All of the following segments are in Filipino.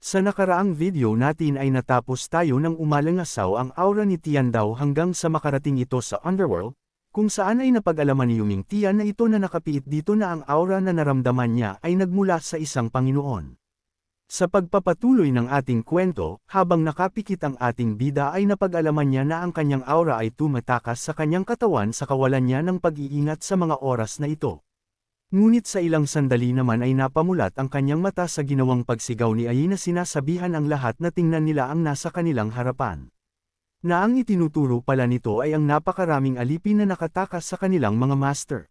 Sa nakaraang video natin ay natapos tayo ng umalangasaw ang aura ni Tian daw hanggang sa makarating ito sa Underworld, kung saan ay napag-alaman ni Yuming Tian na ito na nakapiit dito na ang aura na naramdaman niya ay nagmula sa isang Panginoon. Sa pagpapatuloy ng ating kwento, habang nakapikit ang ating bida ay napag-alaman niya na ang kanyang aura ay tumatakas sa kanyang katawan sa kawalan niya ng pag-iingat sa mga oras na ito. Ngunit sa ilang sandali naman ay napamulat ang kanyang mata sa ginawang pagsigaw ni Ai na sinasabihan ang lahat na tingnan nila ang nasa kanilang harapan. Na ang itinuturo pala nito ay ang napakaraming alipin na nakatakas sa kanilang mga master.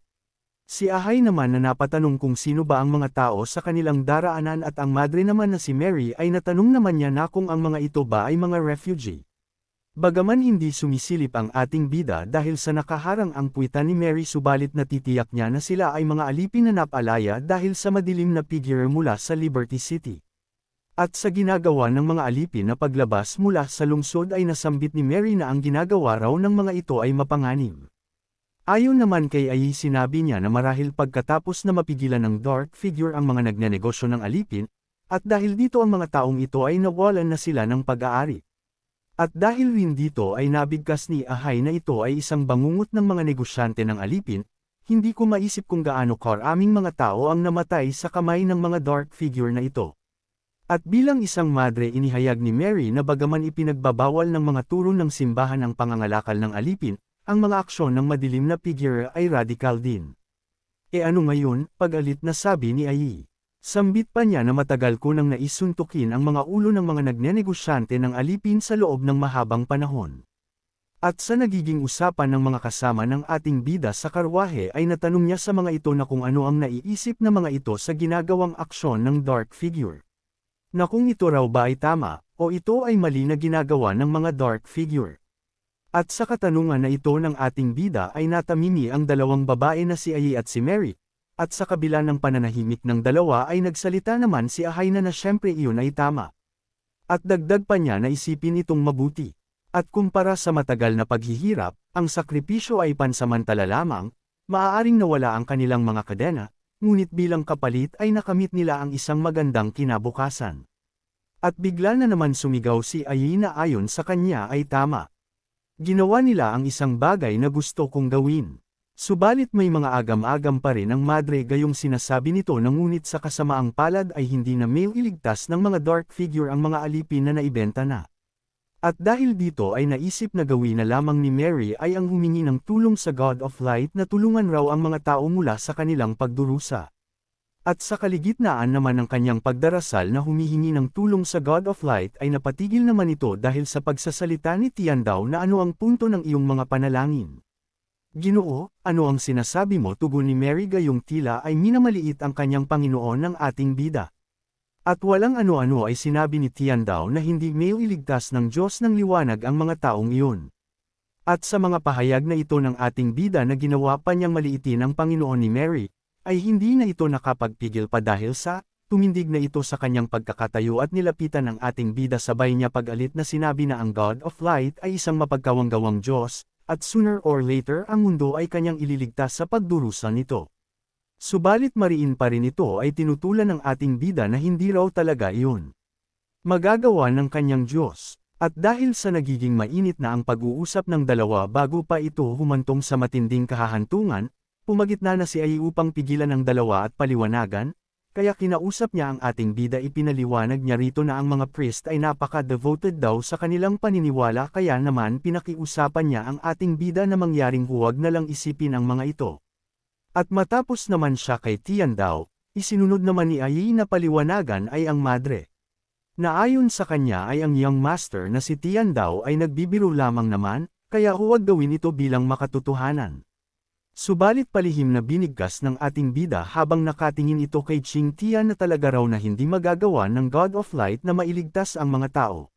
Si Ahay naman na napatanong kung sino ba ang mga tao sa kanilang daraanan at ang madre naman na si Mary ay natanong naman niya na kung ang mga ito ba ay mga refugee. Bagaman hindi sumisilip ang ating bida dahil sa nakaharang ang puwitan ni Mary subalit natitiyak niya na sila ay mga alipin na napalaya dahil sa madilim na figure mula sa Liberty City. At sa ginagawa ng mga alipin na paglabas mula sa lungsod ay nasambit ni Mary na ang ginagawa raw ng mga ito ay mapanganib. Ayon naman kay Ai sinabi niya na marahil pagkatapos na mapigilan ng dark figure ang mga nagnenegosyo ng alipin, at dahil dito ang mga taong ito ay nawalan na sila ng pag-aari. At dahil rin dito ay nabigkas ni Ahay na ito ay isang bangungot ng mga negosyante ng alipin, hindi ko maisip kung gaano karaming mga tao ang namatay sa kamay ng mga dark figure na ito. At bilang isang madre inihayag ni Mary na bagaman ipinagbabawal ng mga turo ng simbahan ang pangangalakal ng alipin, ang mga aksyon ng madilim na figure ay radical din. E ano ngayon, pag-alit na sabi ni Ai. Sambit pa niya na matagal ko nang naisuntukin ang mga ulo ng mga nagnenegosyante ng alipin sa loob ng mahabang panahon. At sa nagiging usapan ng mga kasama ng ating bida sa karwahe ay natanong niya sa mga ito na kung ano ang naiisip ng mga ito sa ginagawang aksyon ng dark figure. Na kung ito raw ba ay tama, o ito ay mali na ginagawa ng mga dark figure. At sa katanungan na ito ng ating bida ay natamimi ang dalawang babae na si Ayi at si Mary, at sa kabila ng pananahimik ng dalawa ay nagsalita naman si Ahay na na syempre iyon ay tama. At dagdag pa niya na isipin itong mabuti. At kumpara sa matagal na paghihirap, ang sakripisyo ay pansamantala lamang, maaaring nawala ang kanilang mga kadena, ngunit bilang kapalit ay nakamit nila ang isang magandang kinabukasan. At bigla na naman sumigaw si Ayi na ayon sa kanya ay tama. Ginawa nila ang isang bagay na gusto kong gawin. Subalit may mga agam-agam pa rin ang madre gayong sinasabi nito na ngunit sa kasamaang palad ay hindi na may iligtas ng mga dark figure ang mga alipin na naibenta na. At dahil dito ay naisip na gawin na lamang ni Mary ay ang humingi ng tulong sa God of Light na tulungan raw ang mga tao mula sa kanilang pagdurusa. At sa kaligitnaan naman ng kanyang pagdarasal na humihingi ng tulong sa God of Light ay napatigil naman ito dahil sa pagsasalita ni Tian daw na ano ang punto ng iyong mga panalangin. Ginoo, ano ang sinasabi mo tugon ni Mary gayong tila ay minamaliit ang kanyang Panginoon ng ating bida. At walang ano-ano ay sinabi ni Tian daw na hindi may iligtas ng Diyos ng liwanag ang mga taong iyon. At sa mga pahayag na ito ng ating bida na ginawa pa niyang maliitin ang Panginoon ni Mary, ay hindi na ito nakapagpigil pa dahil sa, tumindig na ito sa kanyang pagkakatayo at nilapitan ng ating bida sabay niya pag-alit na sinabi na ang God of Light ay isang mapagkawanggawang Diyos, at sooner or later ang mundo ay kanyang ililigtas sa pagdurusa nito. Subalit mariin pa rin ito ay tinutulan ng ating bida na hindi raw talaga iyon. Magagawa ng kanyang Diyos. At dahil sa nagiging mainit na ang pag-uusap ng dalawa bago pa ito humantong sa matinding kahahantungan, pumagitna na si Ai upang pigilan ang dalawa at paliwanagan, kaya kinausap niya ang ating bida ipinaliwanag niya rito na ang mga priest ay napaka-devoted daw sa kanilang paniniwala kaya naman pinakiusapan niya ang ating bida na mangyaring huwag na lang isipin ang mga ito. At matapos naman siya kay Tian daw, isinunod naman ni Ayi na paliwanagan ay ang madre. Naayon sa kanya ay ang young master na si Tian daw ay nagbibiro lamang naman, kaya huwag gawin ito bilang makatotohanan. Subalit palihim na binigkas ng ating bida habang nakatingin ito kay Ching Tia na talaga raw na hindi magagawa ng God of Light na mailigtas ang mga tao.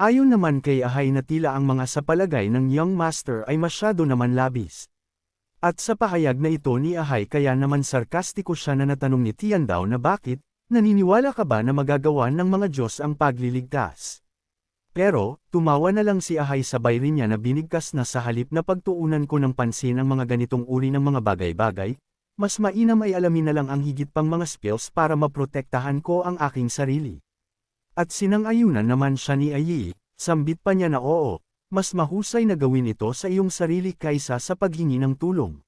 Ayon naman kay Ahay na tila ang mga sa palagay ng Young Master ay masyado naman labis. At sa pahayag na ito ni Ahay kaya naman sarkastiko siya na natanong ni Tian daw na bakit, naniniwala ka ba na magagawa ng mga Diyos ang pagliligtas? Pero, tumawa na lang si Ahay sabay rin niya na binigkas na sa halip na pagtuunan ko ng pansin ang mga ganitong uri ng mga bagay-bagay, mas mainam ay alamin na lang ang higit pang mga spells para maprotektahan ko ang aking sarili. At sinang-ayunan naman siya ni Ayi, sambit pa niya na oo, mas mahusay na gawin ito sa iyong sarili kaysa sa paghingi ng tulong.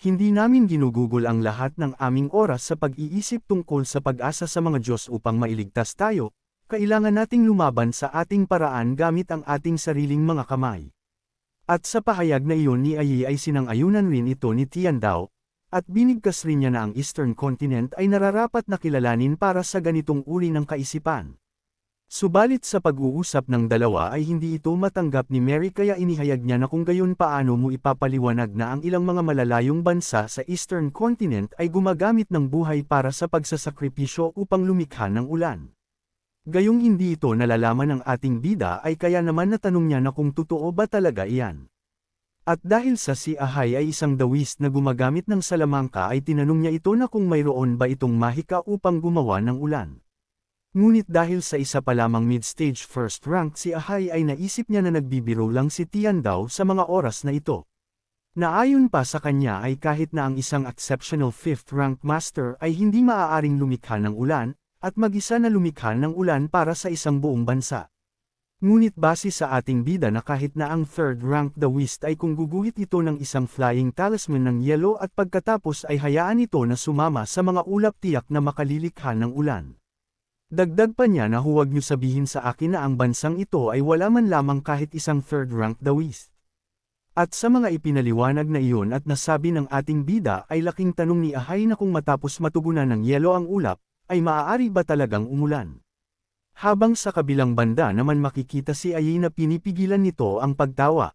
Hindi namin ginugugol ang lahat ng aming oras sa pag-iisip tungkol sa pag-asa sa mga Diyos upang mailigtas tayo, kailangan nating lumaban sa ating paraan gamit ang ating sariling mga kamay. At sa pahayag na iyon ni Ayi ay sinang-ayunan rin ito ni Tiandao, at binigkas rin niya na ang Eastern Continent ay nararapat na kilalanin para sa ganitong uri ng kaisipan. Subalit sa pag-uusap ng dalawa ay hindi ito matanggap ni Mary kaya inihayag niya na kung gayon paano mo ipapaliwanag na ang ilang mga malalayong bansa sa Eastern Continent ay gumagamit ng buhay para sa pagsasakripisyo upang lumikha ng ulan. Gayong hindi ito nalalaman ng ating bida ay kaya naman natanong niya na kung totoo ba talaga iyan. At dahil sa si Ahay ay isang dawis na gumagamit ng salamangka ay tinanong niya ito na kung mayroon ba itong mahika upang gumawa ng ulan. Ngunit dahil sa isa pa lamang mid-stage first rank si Ahay ay naisip niya na nagbibiro lang si Tian daw sa mga oras na ito. Naayon pa sa kanya ay kahit na ang isang exceptional fifth rank master ay hindi maaaring lumikha ng ulan, at mag-isa na lumikha ng ulan para sa isang buong bansa. Ngunit base sa ating bida na kahit na ang third rank the West ay kung guguhit ito ng isang flying talisman ng yelo at pagkatapos ay hayaan ito na sumama sa mga ulap tiyak na makalilikha ng ulan. Dagdag pa niya na huwag niyo sabihin sa akin na ang bansang ito ay wala man lamang kahit isang third rank dawis. At sa mga ipinaliwanag na iyon at nasabi ng ating bida ay laking tanong ni Ahay na kung matapos matugunan ng yelo ang ulap, ay maaari ba talagang umulan. Habang sa kabilang banda naman makikita si Ayi na pinipigilan nito ang pagtawa.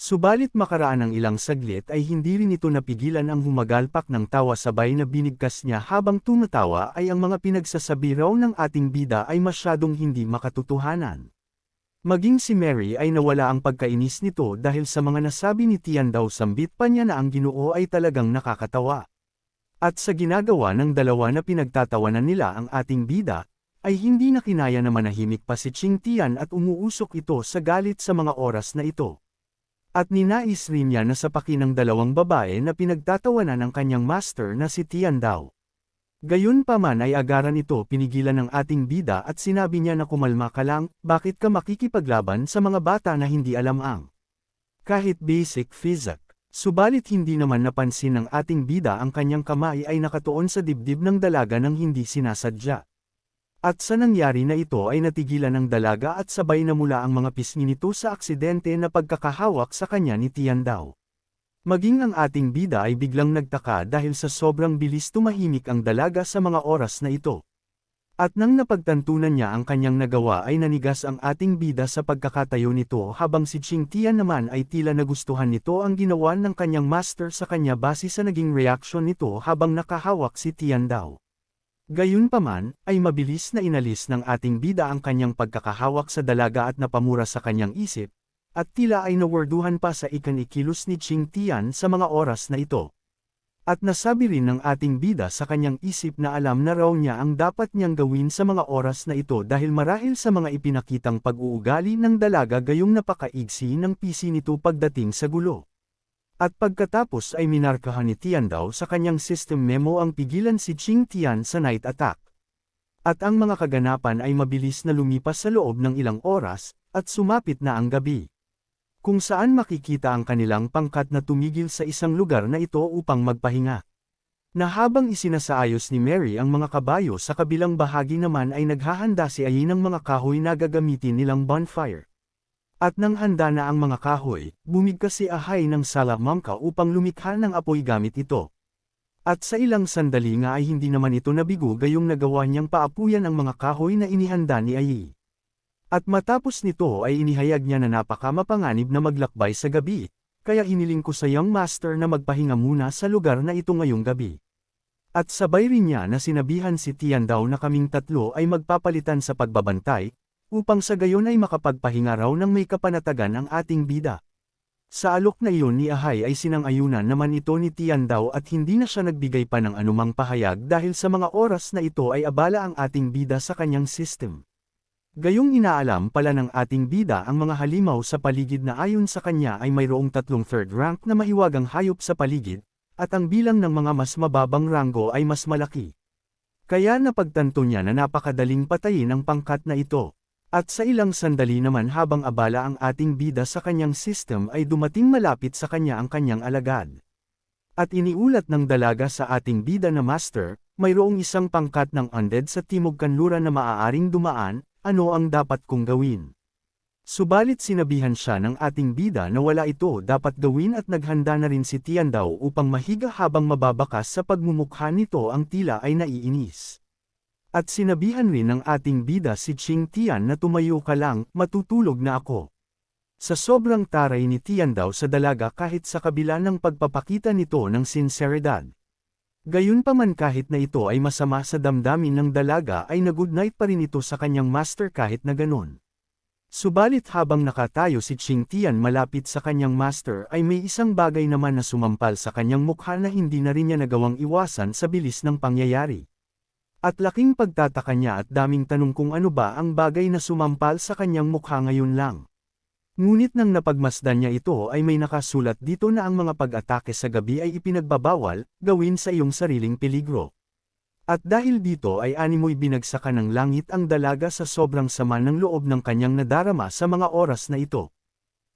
Subalit makaraan ng ilang saglit ay hindi rin ito napigilan ang humagalpak ng tawa sabay na binigkas niya habang tumatawa ay ang mga pinagsasabi raw ng ating bida ay masyadong hindi makatotohanan. Maging si Mary ay nawala ang pagkainis nito dahil sa mga nasabi ni Tian daw sambit pa niya na ang ginoo ay talagang nakakatawa. At sa ginagawa ng dalawa na pinagtatawanan nila ang ating bida, ay hindi na kinaya na manahimik pa si Ching Tian at umuusok ito sa galit sa mga oras na ito. At ninais rin niya na sa paki ng dalawang babae na pinagtatawanan ng kanyang master na si Tian Dao. Gayon pa man ay agaran ito pinigilan ng ating bida at sinabi niya na kumalma ka lang, bakit ka makikipaglaban sa mga bata na hindi alam ang kahit basic physics. Subalit hindi naman napansin ng ating bida ang kanyang kamay ay nakatuon sa dibdib ng dalaga ng hindi sinasadya. At sa nangyari na ito ay natigilan ng dalaga at sabay na mula ang mga pisngi nito sa aksidente na pagkakahawak sa kanya ni Tian Dao. Maging ang ating bida ay biglang nagtaka dahil sa sobrang bilis tumahimik ang dalaga sa mga oras na ito. At nang napagtantunan niya ang kanyang nagawa ay nanigas ang ating bida sa pagkakatayo nito habang si Ching Tian naman ay tila nagustuhan nito ang ginawa ng kanyang master sa kanya base sa naging reaksyon nito habang nakahawak si Tian Dao. Gayunpaman, ay mabilis na inalis ng ating bida ang kanyang pagkakahawak sa dalaga at napamura sa kanyang isip, at tila ay nawarduhan pa sa ikanikilos ni Ching Tian sa mga oras na ito. At nasabi rin ng ating bida sa kanyang isip na alam na raw niya ang dapat niyang gawin sa mga oras na ito dahil marahil sa mga ipinakitang pag-uugali ng dalaga gayong napakaigsi ng pisi nito pagdating sa gulo. At pagkatapos ay minarkahan ni Tian daw sa kanyang system memo ang pigilan si Ching Tian sa night attack. At ang mga kaganapan ay mabilis na lumipas sa loob ng ilang oras, at sumapit na ang gabi. Kung saan makikita ang kanilang pangkat na tumigil sa isang lugar na ito upang magpahinga. Na habang isinasaayos ni Mary ang mga kabayo sa kabilang bahagi naman ay naghahanda si Ayi ng mga kahoy na gagamitin nilang bonfire. At nang handa na ang mga kahoy, bumigkas si Ahay ng salamangka upang lumikha ng apoy gamit ito. At sa ilang sandali nga ay hindi naman ito nabigo gayong nagawa niyang paapuyan ang mga kahoy na inihanda ni Ayi. At matapos nito ay inihayag niya na napakamapanganib na maglakbay sa gabi, kaya hiniling ko sa young master na magpahinga muna sa lugar na ito ngayong gabi. At sabay rin niya na sinabihan si Tian daw na kaming tatlo ay magpapalitan sa pagbabantay, upang sa gayon ay makapagpahinga raw ng may kapanatagan ang ating bida. Sa alok na iyon ni Ahay ay sinang-ayunan naman ito ni Tian daw at hindi na siya nagbigay pa ng anumang pahayag dahil sa mga oras na ito ay abala ang ating bida sa kanyang system. Gayong inaalam pala ng ating bida ang mga halimaw sa paligid na ayon sa kanya ay mayroong tatlong third rank na mahiwagang hayop sa paligid, at ang bilang ng mga mas mababang ranggo ay mas malaki. Kaya napagtanto niya na napakadaling patayin ang pangkat na ito. At sa ilang sandali naman habang abala ang ating bida sa kanyang system ay dumating malapit sa kanya ang kanyang alagad. At iniulat ng dalaga sa ating bida na master, mayroong isang pangkat ng undead sa timog kanluran na maaaring dumaan, ano ang dapat kong gawin. Subalit sinabihan siya ng ating bida na wala ito dapat gawin at naghanda na rin si Tiandaw upang mahiga habang mababakas sa pagmumukha nito ang tila ay naiinis. At sinabihan rin ng ating bida si Ching Tian na tumayo ka lang, matutulog na ako. Sa sobrang taray ni Tian daw sa dalaga kahit sa kabila ng pagpapakita nito ng sinseridad. Gayunpaman kahit na ito ay masama sa damdamin ng dalaga ay nag-good night pa rin ito sa kanyang master kahit na ganon. Subalit habang nakatayo si Ching Tian malapit sa kanyang master ay may isang bagay naman na sumampal sa kanyang mukha na hindi na rin niya nagawang iwasan sa bilis ng pangyayari. At laking pagtataka niya at daming tanong kung ano ba ang bagay na sumampal sa kanyang mukha ngayon lang. Ngunit nang napagmasdan niya ito ay may nakasulat dito na ang mga pag-atake sa gabi ay ipinagbabawal, gawin sa iyong sariling peligro. At dahil dito ay animoy binagsakan ng langit ang dalaga sa sobrang sama ng loob ng kanyang nadarama sa mga oras na ito.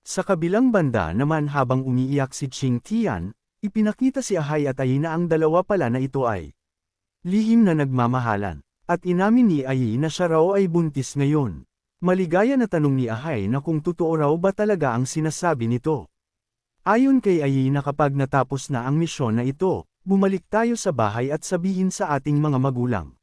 Sa kabilang banda naman habang umiiyak si Ching Tian, ipinakita si Ahay at Ay na ang dalawa pala na ito ay Lihim na nagmamahalan. At inamin ni Ayi na siya raw ay buntis ngayon. Maligaya na tanong ni Ahay na kung totoo raw ba talaga ang sinasabi nito. Ayon kay Ayi na kapag natapos na ang misyon na ito, bumalik tayo sa bahay at sabihin sa ating mga magulang.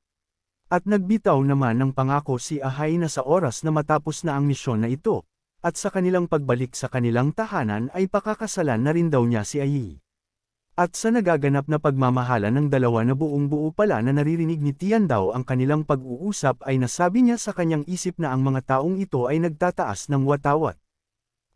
At nagbitaw naman ng pangako si Ahay na sa oras na matapos na ang misyon na ito, at sa kanilang pagbalik sa kanilang tahanan ay pakakasalan na rin daw niya si Ayi. At sa nagaganap na pagmamahala ng dalawa na buong buo pala na naririnig ni Tian daw ang kanilang pag-uusap ay nasabi niya sa kanyang isip na ang mga taong ito ay nagtataas ng watawat.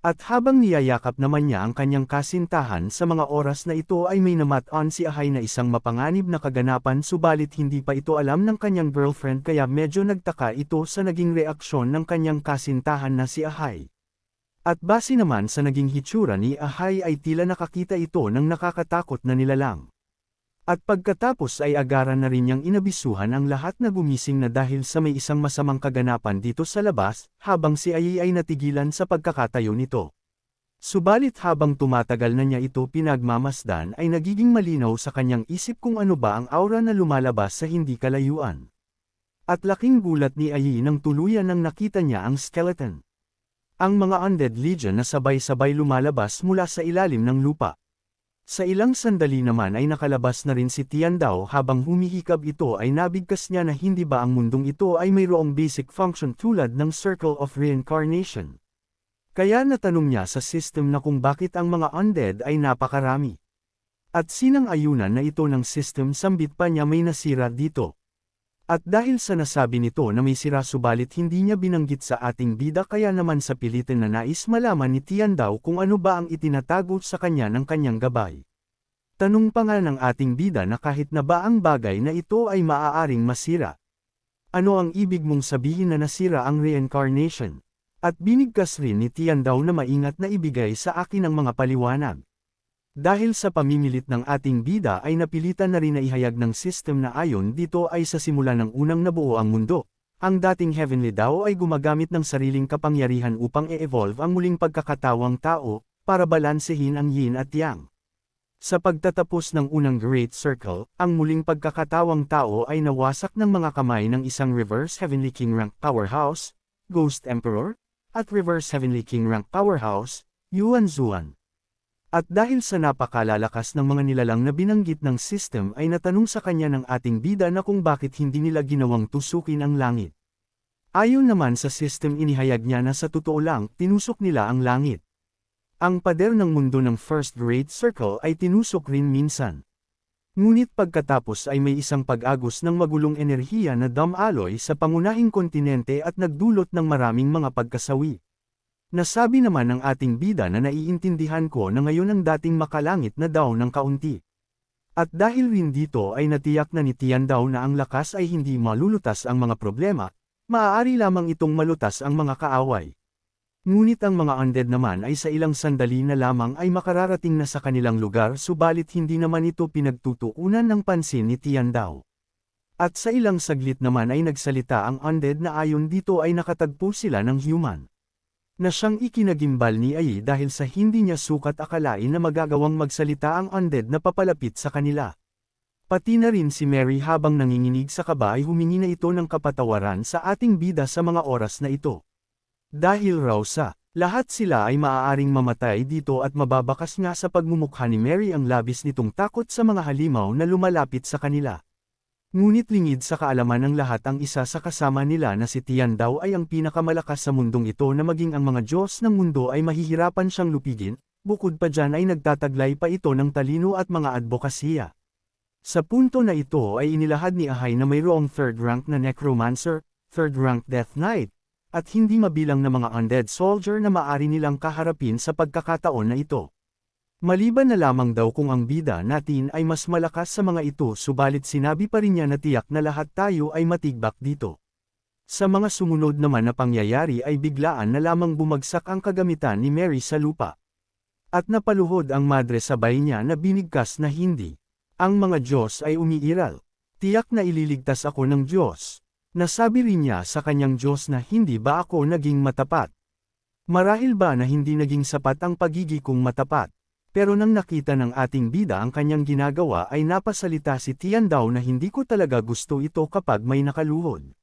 At habang niyayakap naman niya ang kanyang kasintahan sa mga oras na ito ay may namat-on si Ahay na isang mapanganib na kaganapan subalit hindi pa ito alam ng kanyang girlfriend kaya medyo nagtaka ito sa naging reaksyon ng kanyang kasintahan na si Ahay. At base naman sa naging hitsura ni Ahay ay tila nakakita ito ng nakakatakot na nilalang. At pagkatapos ay agaran na rin niyang inabisuhan ang lahat na gumising na dahil sa may isang masamang kaganapan dito sa labas, habang si Ayi ay natigilan sa pagkakatayo nito. Subalit habang tumatagal na niya ito pinagmamasdan ay nagiging malinaw sa kanyang isip kung ano ba ang aura na lumalabas sa hindi kalayuan. At laking gulat ni Ayi nang tuluyan nang nakita niya ang skeleton. Ang mga undead legion na sabay-sabay lumalabas mula sa ilalim ng lupa. Sa ilang sandali naman ay nakalabas na rin si Tian Dao habang humihikab ito ay nabigkas niya na hindi ba ang mundong ito ay mayroong basic function tulad ng Circle of Reincarnation. Kaya natanong niya sa system na kung bakit ang mga undead ay napakarami. At sinang ayunan na ito ng system sambit pa niya may nasira dito. At dahil sa nasabi nito na may sira subalit hindi niya binanggit sa ating bida kaya naman sa pilitin na nais malaman ni Tian daw kung ano ba ang itinatago sa kanya ng kanyang gabay. Tanong pa nga ng ating bida na kahit na ba ang bagay na ito ay maaaring masira. Ano ang ibig mong sabihin na nasira ang reincarnation? At binigkas rin ni Tian daw na maingat na ibigay sa akin ang mga paliwanag. Dahil sa pamimilit ng ating bida ay napilitan na rin na ihayag ng system na ayon dito ay sa simula ng unang nabuo ang mundo. Ang dating Heavenly daw ay gumagamit ng sariling kapangyarihan upang e-evolve ang muling pagkakatawang tao, para balansehin ang yin at yang. Sa pagtatapos ng unang Great Circle, ang muling pagkakatawang tao ay nawasak ng mga kamay ng isang Reverse Heavenly King Rank Powerhouse, Ghost Emperor, at Reverse Heavenly King Rank Powerhouse, Yuan Zuan. At dahil sa napakalalakas ng mga nilalang na binanggit ng system ay natanong sa kanya ng ating bida na kung bakit hindi nila ginawang tusukin ang langit. Ayon naman sa system inihayag niya na sa totoo lang, tinusok nila ang langit. Ang pader ng mundo ng First Great Circle ay tinusok rin minsan. Ngunit pagkatapos ay may isang pag-agos ng magulong enerhiya na damaloy sa pangunahing kontinente at nagdulot ng maraming mga pagkasawi. Nasabi naman ng ating bida na naiintindihan ko na ngayon ang dating makalangit na daw ng kaunti. At dahil rin dito ay natiyak na ni Tian daw na ang lakas ay hindi malulutas ang mga problema, maaari lamang itong malutas ang mga kaaway. Ngunit ang mga undead naman ay sa ilang sandali na lamang ay makararating na sa kanilang lugar subalit hindi naman ito pinagtutuunan ng pansin ni Tian daw. At sa ilang saglit naman ay nagsalita ang undead na ayon dito ay nakatagpo sila ng human. Na siyang ikinagimbal ni Ai dahil sa hindi niya sukat akalain na magagawang magsalita ang undead na papalapit sa kanila. Pati na rin si Mary habang nanginginig sa kaba ay humingi na ito ng kapatawaran sa ating bida sa mga oras na ito. Dahil raw sa, lahat sila ay maaaring mamatay dito at mababakas nga sa pagmumukha ni Mary ang labis nitong takot sa mga halimaw na lumalapit sa kanila. Ngunit lingid sa kaalaman ng lahat ang isa sa kasama nila na si Tian daw ay ang pinakamalakas sa mundong ito na maging ang mga Diyos ng mundo ay mahihirapan siyang lupigin, bukod pa dyan ay nagtataglay pa ito ng talino at mga advokasya. Sa punto na ito ay inilahad ni Ahay na mayroong third rank na necromancer, third rank death knight, at hindi mabilang na mga undead soldier na maari nilang kaharapin sa pagkakataon na ito. Maliban na lamang daw kung ang bida natin ay mas malakas sa mga ito subalit sinabi pa rin niya na tiyak na lahat tayo ay matigbak dito. Sa mga sumunod naman na pangyayari ay biglaan na lamang bumagsak ang kagamitan ni Mary sa lupa. At napaluhod ang madre sabay niya na binigkas na hindi. Ang mga Diyos ay umiiral. Tiyak na ililigtas ako ng Diyos. Nasabi rin niya sa kanyang Diyos na hindi ba ako naging matapat. Marahil ba na hindi naging sapat ang pagigi kong matapat? Pero nang nakita ng ating bida ang kanyang ginagawa ay napasalita si Tian daw na hindi ko talaga gusto ito kapag may nakaluhod.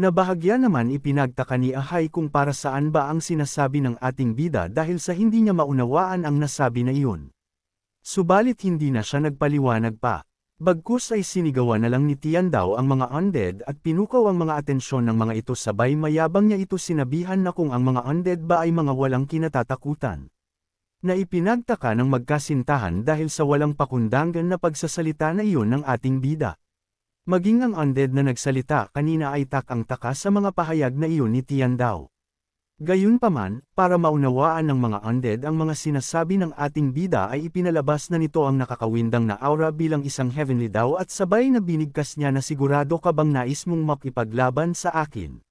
Nabahagya naman ipinagtaka ni Ahay kung para saan ba ang sinasabi ng ating bida dahil sa hindi niya maunawaan ang nasabi na iyon. Subalit hindi na siya nagpaliwanag pa. Bagkus ay sinigawan na lang ni Tian daw ang mga undead at pinukaw ang mga atensyon ng mga ito sabay mayabang niya ito sinabihan na kung ang mga undead ba ay mga walang kinatatakutan na ipinagtaka ng magkasintahan dahil sa walang pakundangan na pagsasalita na iyon ng ating bida. Maging ang undead na nagsalita kanina ay takang taka sa mga pahayag na iyon ni Tian. Gayunpaman, para maunawaan ng mga undead ang mga sinasabi ng ating bida ay ipinalabas na nito ang nakakawindang na aura bilang isang heavenly daw at sabay na binigkas niya na sigurado ka bang nais mong makipaglaban sa akin.